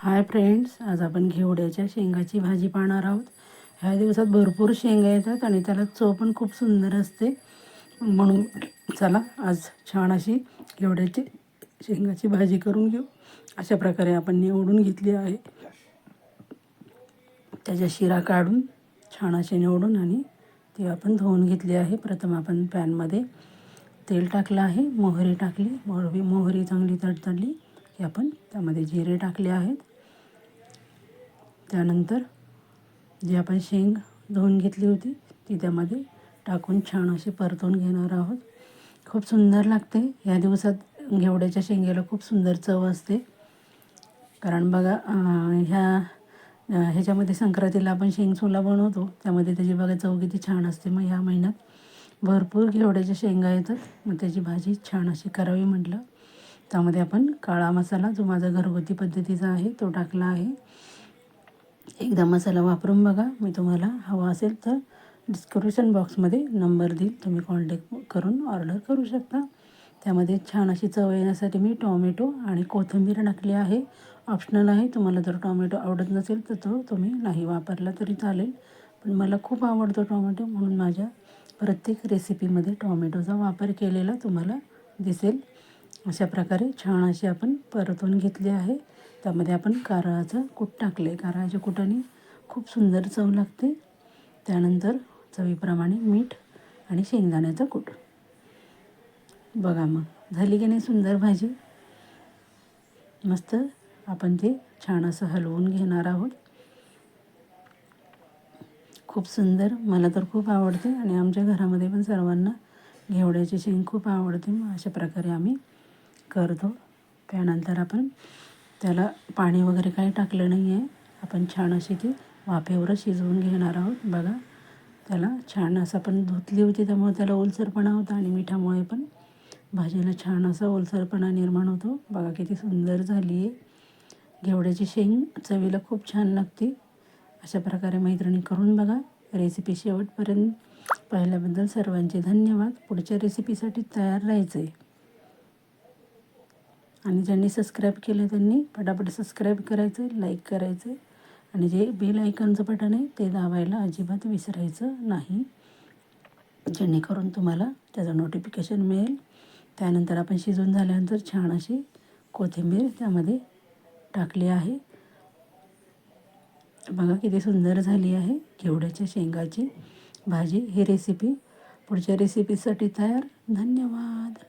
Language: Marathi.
हाय फ्रेंड्स आज आपण घेवड्याच्या शेंगाची भाजी पाहणार आहोत. ह्या दिवसात भरपूर शेंगा येतात आणि त्याला चव पण खूप सुंदर असते. म्हणून चला आज छान अशी घेवड्याची शेंगाची भाजी करून घेऊ. अशा प्रकारे आपण निवडून घेतली आहे. त्याच्या शिरा काढून छान अशी निवडून आणि ती आपण धुवून घेतली आहे. प्रथम आपण पॅनमध्ये तेल टाकलं आहे. मोहरी टाकली. मोहरी मोहरी चांगली तडतडली की आपण त्यामध्ये जिरे टाकले आहेत. त्यानंतर जी आपण शेंग धुवून घेतली होती ती त्यामध्ये टाकून छान अशी परतून घेणार आहोत. खूप सुंदर लागते. ह्या दिवसात घेवड्याच्या शेंगेला खूप सुंदर चव असते. कारण बघा ह्या ह्याच्यामध्ये संक्रांतीला आपण शेंग सोला बनवतो. त्यामध्ये त्याची बघा चव किती छान असते. मग ह्या महिन्यात भरपूर घेवड्याच्या शेंगा येतात. मग त्याची भाजी छान अशी करावी म्हटलं. त्यामध्ये आपण काळा मसाला जो माझा घरगुती पद्धतीचा आहे तो टाकला आहे. एकदा मसाला वापरून बघा. मी तुम्हाला हवा असेल तर डिस्क्रिप्शन बॉक्समध्ये नंबर देईल. तुम्ही कॉन्टॅक्ट करून ऑर्डर करू शकता. त्यामध्ये छान अशी चव येण्यासाठी मी टॉमॅटो आणि कोथिंबीर टाकली आहे. ऑप्शनल आहे. तुम्हाला जर टॉमॅटो आवडत नसेल तर तो तुम्ही नाही वापरला तरी चालेल. पण मला खूप आवडतो टॉमॅटो म्हणून माझ्या प्रत्येक रेसिपीमध्ये टॉमॅटोचा वापर केलेला तुम्हाला दिसेल. अशा प्रकारे छान अशी आपण परतून घेतली आहे. त्यामध्ये आपण कारळाचं कूट टाकले कारळाच्या कुटाने खूप सुंदर चव लागते. त्यानंतर चवीप्रमाणे मीठ आणि शेंगदाण्याचं कूट. बघा मग झाली की नाही सुंदर भाजी? मस्त आपण ते छान असं हलवून घेणार आहोत. खूप सुंदर मला तर खूप आवडते आणि आमच्या घरामध्ये पण सर्वांना घेवड्याची शेंग खूप आवडते. मग अशा प्रकारे आम्ही करतो. त्यानंतर आपण त्याला पाणी वगैरे काही टाकलं नाही आहे आपण छान अशी ती वाफेवरच शिजवून घेणार आहोत. बघा त्याला छान असं आपण धुतली होती त्यामुळे त्याला ओलसरपणा होता आणि मिठामुळे पण भाजीला छान असा ओलसरपणा निर्माण होतो. बघा किती सुंदर झाली आहे घेवड्याची शेंग चवीला खूप छान लागते. अशा प्रकारे मैत्रिणी करून बघा. रेसिपी शेवटपर्यंत पाहिल्याबद्दल सर्वांचे धन्यवाद. पुढच्या रेसिपीसाठी तयार राहायचं आहे आणि ज्यांनी सबस्क्राईब केलं त्यांनी पटापट सबस्क्राईब करायचं लाईक करायचं आणि जे बेल आयकॉनचं बटन आहे ते दाबायला अजिबात विसरायचं नाही. जेणेकरून तुम्हाला त्याचं नोटिफिकेशन मिळेल. त्यानंतर आपण शिजून झाल्यानंतर छान अशी कोथिंबीर त्यामध्ये टाकली आहे. बघा किती सुंदर झाली आहे. घेवड्याच्या शेंगाची भाजी ही रेसिपी पुढच्या रेसिपीसाठी तयार. धन्यवाद.